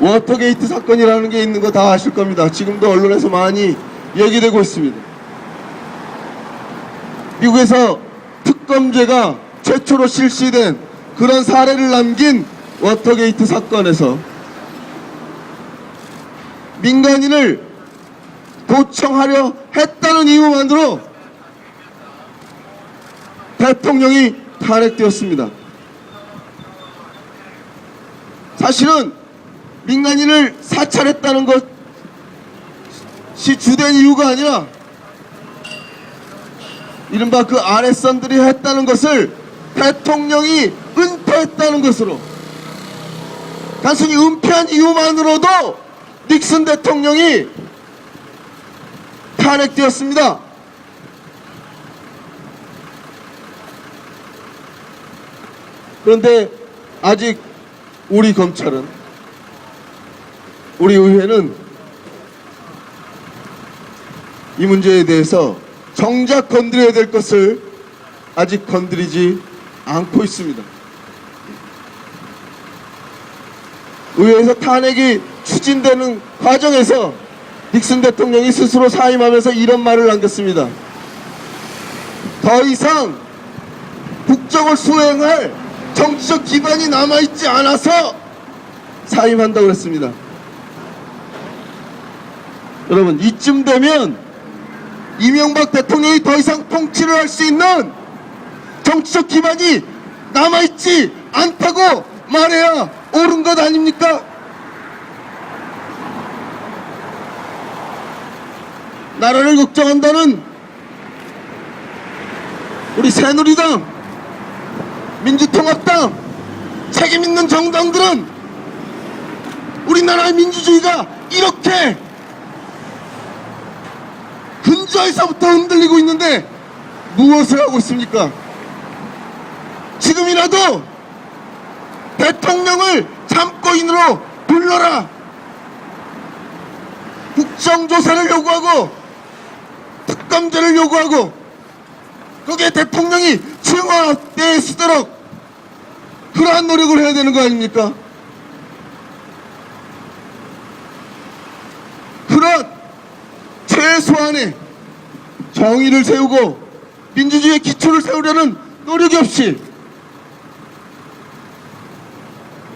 워터게이트 사건이라는 게 있는 거 다 아실 겁니다. 지금도 언론에서 많이 얘기되고 있습니다. 미국에서 특검제가 최초로 실시된 그런 사례를 남긴 워터게이트 사건에서 민간인을 도청하려 했다는 이유만으로 대통령이 탄핵되었습니다. 사실은 민간인을 사찰했다는 것이 주된 이유가 아니라 이른바 그 아랫선들이 했다는 것을 대통령이 은폐했다는 것으로 단순히 은폐한 이유만으로도 닉슨 대통령이 탄핵되었습니다. 그런데 아직 우리 검찰은 우리 의회는 이 문제에 대해서 정작 건드려야 될 것을 아직 건드리지 않고 있습니다. 의회에서 탄핵이 추진되는 과정에서 닉슨 대통령이 스스로 사임하면서 이런 말을 남겼습니다. 더 이상 국정을 수행할 정치적 기반이 남아있지 않아서 사임한다고 그랬습니다. 여러분, 이쯤 되면 이명박 대통령이 더 이상 통치를 할 수 있는 정치적 기반이 남아있지 않다고 말해야 옳은 것 아닙니까? 나라를 걱정한다는 우리 새누리당, 민주통합당, 책임있는 정당들은 우리나라의 민주주의가 이렇게 근저에서부터 흔들리고 있는데 무엇을 하고 있습니까? 지금이라도 대통령을 참고인으로 불러라. 국정조사를 요구하고 특검제를 요구하고 거기에 대통령이 청와대에 쓰도록 그러한 노력을 해야 되는 거 아닙니까? 그런 최소한의 정의를 세우고 민주주의의 기초를 세우려는 노력이 없이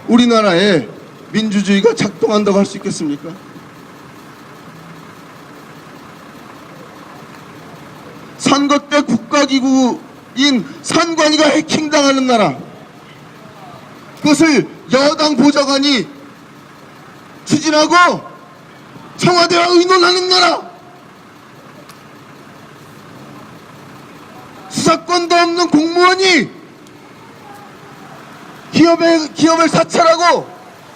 우리나라의 민주주의가 작동한다고 할 수 있겠습니까? 선거 때 국가기구인 선관위가 해킹당하는 나라 그것을 여당 보좌관이 추진하고 청와대와 의논하는 나라 수사권도 없는 공무원이 기업의, 기업을 사찰하고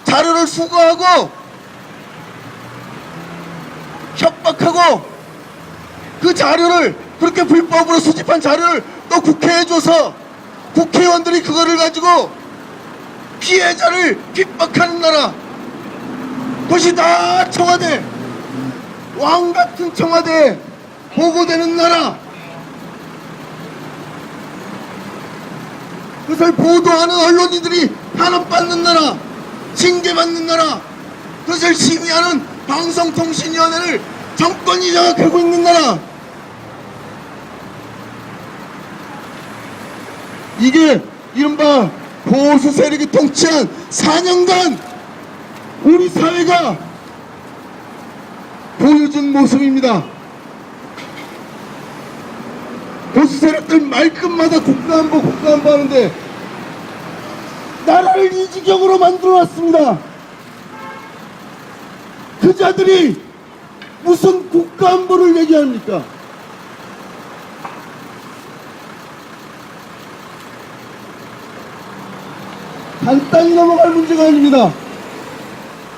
자료를 수거하고 협박하고 그 자료를 그렇게 불법으로 수집한 자료를 또 국회에 줘서 국회의원들이 그거를 가지고 피해자를 핍박하는 나라. 그것이 다 청와대 왕 같은 청와대에 보고되는 나라 그것을 보도하는 언론인들이 탄압받는 나라 징계받는 나라 그것을 심의하는 방송통신위원회를 정권이 장악하고 있는 나라 이게 이른바 보수 세력이 통치한 4년간 우리 사회가 보여준 모습입니다. 보수 세력들 말끝마다 국가안보 국가안보 하는데 나라를 이 지경으로 만들어 놨습니다. 그 자들이 무슨 국가안보를 얘기합니까? 간단히 넘어갈 문제가 아닙니다.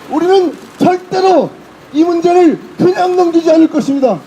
우리는 절대로 이 문제를 그냥 넘기지 않을 것입니다.